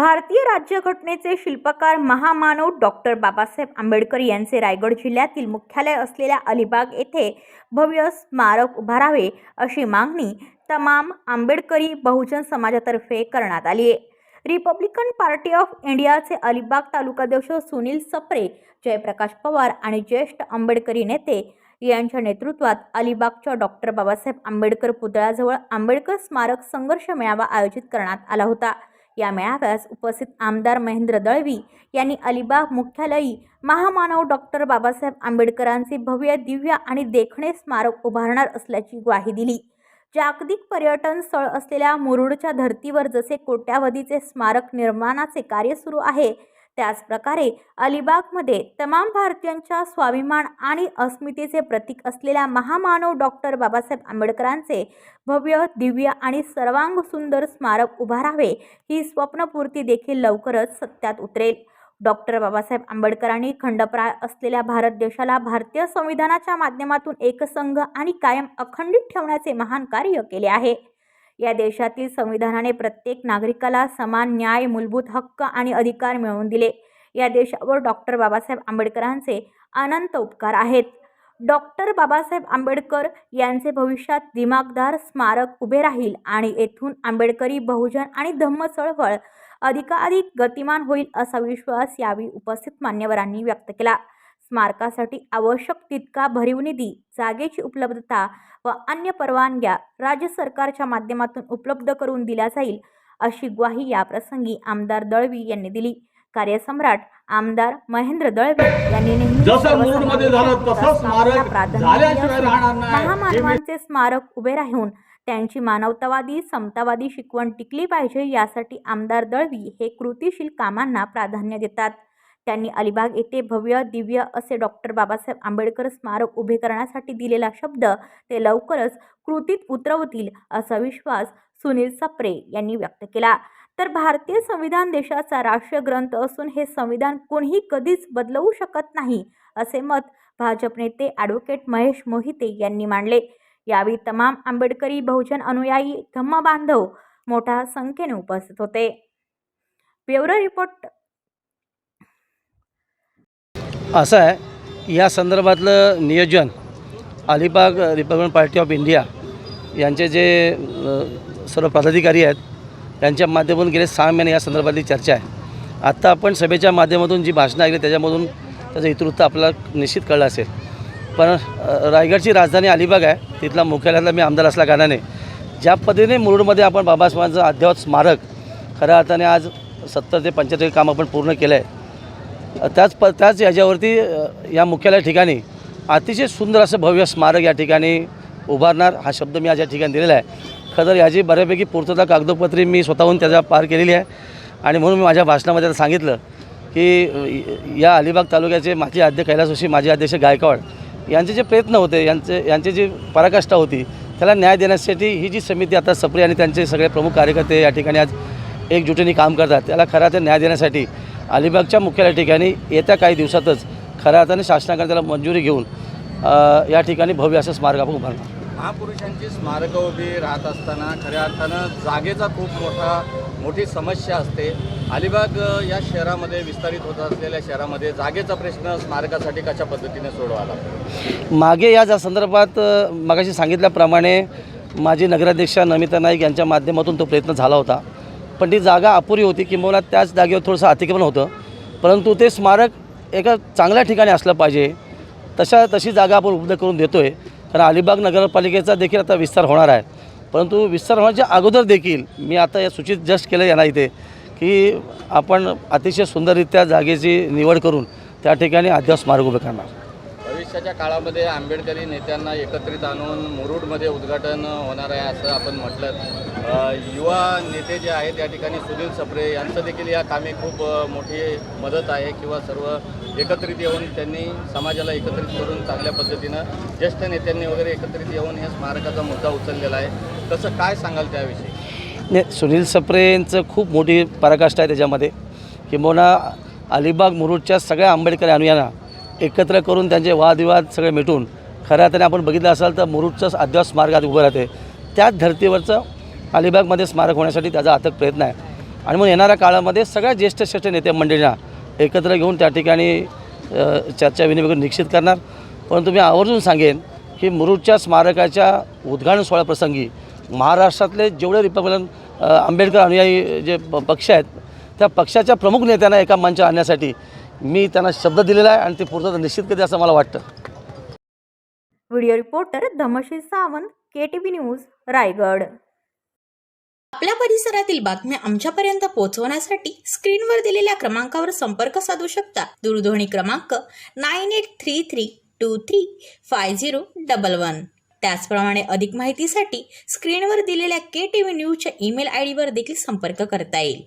भारतीय राज्यघटनेचे शिल्पकार महामानव डॉक्टर बाबासाहेब आंबेडकर यांचे रायगड जिल्ह्यातील मुख्यालय असलेल्या अलिबाग येथे भव्य स्मारक उभारावे अशी मागणी तमाम आंबेडकरी बहुजन समाजातर्फे करण्यात आली आहे. रिपब्लिकन पार्टी ऑफ इंडियाचे अलिबाग तालुकाध्यक्ष सुनील सप्रे जयप्रकाश पवार आणि ज्येष्ठ आंबेडकरी नेते यांच्या नेतृत्वात अलिबागच्या डॉक्टर बाबासाहेब आंबेडकर पुतळ्याजवळ आंबेडकर स्मारक संघर्ष मेळावा आयोजित करण्यात आला होता. या मेळाव्यास उपस्थित आमदार महेंद्र दळवी यांनी अलिबाग मुख्यालयी महामानव डॉक्टर बाबासाहेब आंबेडकरांचे भव्य दिव्य आणि देखणे स्मारक उभारणार असल्याची ग्वाही दिली. जागतिक पर्यटन स्थळ असलेल्या मुरुडच्या धर्तीवर जसे कोट्यावधीचे स्मारक निर्माणाचे कार्य सुरू आहे त्याचप्रकारे अलिबागमध्ये तमाम भारतीयांच्या स्वाभिमान आणि अस्मितेचे प्रतीक असलेल्या महामानव डॉक्टर बाबासाहेब आंबेडकरांचे भव्य दिव्य आणि सर्वांग सुंदर स्मारक उभारावे ही स्वप्नपूर्ती देखील लवकरच सत्यात उतरेल. डॉक्टर बाबासाहेब आंबेडकरांनी खंडप्राय असलेल्या भारत देशाला भारतीय संविधानाच्या माध्यमातून एकसंघ आणि कायम अखंडित ठेवण्याचे महान कार्य केले आहे. या देशातील संविधानाने प्रत्येक नागरिकाला समान न्याय मूलभूत हक्क आणि अधिकार मिळवून दिले. या देशावर डॉक्टर बाबासाहेब आंबेडकरांचे अनंत उपकार आहेत. डॉक्टर बाबासाहेब आंबेडकर यांचे भविष्यात दिमागदार स्मारक उभे राहील आणि येथून आंबेडकरी बहुजन आणि धम्म चळवळ अधिकाधिक गतिमान होईल असा विश्वास यावेळी उपस्थित मान्यवरांनी व्यक्त केला. स्मारकासाठी आवश्यक तितका भरीव निधी जागेची उपलब्धता व अन्य परवानग्या राज्य सरकारच्या माध्यमातून उपलब्ध करून दिल्या जाईल अशी ग्वाही याप्रसंगी आमदार दळवी यांनी दिली. कार्यसम्राट आमदार महेंद्र दळवी यांनी महामानवांचे स्मारक उभे राहून त्यांची मानवतावादी समतावादी शिकवण टिकली पाहिजे यासाठी आमदार दळवी हे कृतीशील कामांना प्राधान्य देतात. त्यांनी अलिबाग येथे भव्य दिव्य असे डॉक्टर बाबासाहेब आंबेडकर स्मारक उभे करण्यासाठी दिलेला शब्द ते लवकरच कृतीत उतरवतील असा विश्वास सुनील सप्रे यांनी व्यक्त केला. तर भारतीय संविधान देशाचा राष्ट्रीय ग्रंथ असून हे संविधान कोणीही कधीच बदलवू शकत नाही असे मत भाजप नेते ॲडव्होकेट महेश मोहिते यांनी मांडले. यावेळी तमाम आंबेडकरी बहुजन अनुयायी धम्म बांधव मोठ्या संख्येने उपस्थित होते. ब्युरो रिपोर्ट असं आहे या संदर्भातलं नियोजन Alibag Republican Party of India यांचे जे सर्व पदाधिकारी आहेत त्यांच्या माध्यमातून गेले सहा महिने या संदर्भातली चर्चा आहे. आत्ता आपण सभेच्या माध्यमातून जी भाषणं ऐकली त्याच्यामधून त्याचं इतृत्व आपल्याला निश्चित कळलं असेल. पण रायगडची राजधानी अलिबाग आहे तिथला मुख्यालयातला मी आमदार असल्या कारणाने ज्या पद्धतीने मुरुडमध्ये आपण बाबासाहेबांचं अद्ययावत स्मारक खऱ्या अर्थाने आज सत्तर ते पंच्याहत्तर काम आपण पूर्ण केलं आहे त्याच प त्याच याच्यावरती या मुख्यालय ठिकाणी अतिशय सुंदर असं भव्य स्मारक या ठिकाणी उभारणार हा शब्द मी आज या ठिकाणी दिलेला आहे. खरं तर याची बऱ्यापैकी पूर्तता कागदोपत्री मी स्वतःहून त्याचा पार केलेली आहे. आणि म्हणून मी माझ्या भाषणामध्ये सांगितलं की या अलिबाग तालुक्याचे माजी अध्यक्ष कैलासोशी माजी अध्यक्ष गायकवाड यांचे जे प्रयत्न होते यांचे यांची जी पराकाष्ठा होती त्याला न्याय देण्यासाठी ही जी समिती आता सप्री आणि त्यांचे सगळे प्रमुख कार्यकर्ते या ठिकाणी आज एकजुटीने काम करतात त्याला खरं तर न्याय देण्यासाठी अलिबागच्या मुख्यालय ठिकाणी येत्या काही दिवसातच खऱ्या अर्थाने शासनाकडे त्याला मंजुरी घेऊन या ठिकाणी भव्य असं स्मारक आपण उभारणार. महापुरुषांची स्मारकं उभी राहत असताना खऱ्या अर्थानं जागेचा खूप मोठा मोठी समस्या असते. अलिबाग या शहरामध्ये विस्तारित होत असलेल्या शहरामध्ये जागेचा प्रश्न स्मारकासाठी कशा पद्धतीने सोडवावा लागतो? मागे या ज्या संदर्भात मगाशी सांगितल्याप्रमाणे माजी नगराध्यक्षा नमिता नाईक यांच्या माध्यमातून तो प्रयत्न झाला होता. पण ती जागा अपुरी होती किंबहुना त्याच जागेवर थोडंसं अतिक्रमण होतं. परंतु ते स्मारक एका चांगल्या ठिकाणी असलं पाहिजे. तशा तशी जागा आपण उपलब्ध करून देतो आहे कारण अलिबाग नगरपालिकेचा देखील आता विस्तार होणार आहे. परंतु विस्तार होण्याच्या अगोदर देखील मी आता या सूचित जस्ट केलं यांना इथे की आपण अतिशय सुंदररित्या जागेची निवड करून त्या ठिकाणी अद्याप स्मारक उभे करणार. पक्षाच्या काळामध्ये आंबेडकरी नेत्यांना एकत्रित आणून मुरुडमध्ये उद्घाटन होणार आहे असं आपण म्हटलं युवा नेते जे आहेत या ठिकाणी सुनील सप्रे यांचं देखील या कामी खूप मोठी मदत आहे किंवा सर्व एकत्रित येऊन त्यांनी समाजाला एकत्रित करून चांगल्या पद्धतीनं ज्येष्ठ नेत्यांनी वगैरे एकत्रित येऊन या स्मारकाचा मुद्दा उचललेला आहे. तसं काय सांगाल त्याविषयी? नाही सुनील सप्रेंचं खूप मोठी पराकाष्ठा आहे त्याच्यामध्ये. किंबहुना अलिबाग मुरुडच्या सगळ्या आंबेडकरी अनुयाना एकत्र करून त्यांचे वादविवाद सगळे मिटून खऱ्या अर्थाने आपण बघितलं असाल तर मुरुडचं अद्याप स्मारकात उभं राहते. त्याच धर्तीवरचं अलिबागमध्ये स्मारक होण्यासाठी त्याचा अथक प्रयत्न आहे. आणि मग येणाऱ्या काळामध्ये सगळ्या ज्येष्ठ श्रेष्ठ नेते मंडळींना एकत्र घेऊन त्या ठिकाणी चर्चा विनिमय निश्चित करणार. परंतु मी आवर्जून सांगेन की मुरुडच्या स्मारकाच्या उद्घाटन सोहळ्याप्रसंगी महाराष्ट्रातले जेवढे रिपब्लिकन आंबेडकर अनुयायी जे प- पक्ष आहेत त्या पक्षाच्या प्रमुख नेत्यांना एका मंचावर आणण्यासाठी मी त्यांना शब्द दिलेला आहे आणि ते पूर्तता निश्चित करते असं मला वाटतं. Video reporter Dhamshir Sawant K T V news Raigad. आपल्या परिसरातील बातम्या आमच्यापर्यंत पोहोचवण्यासाठी स्क्रीनवर दिलेल्या क्रमांकावर संपर्क साधू शकता. दूरध्वनी क्रमांक nine eight three three two three five zero double one. त्याचप्रमाणे अधिक माहितीसाठी स्क्रीनवर दिलेल्या के टी व्ही न्यूजच्या ईमेल आय डीवर देखील संपर्क करता येईल.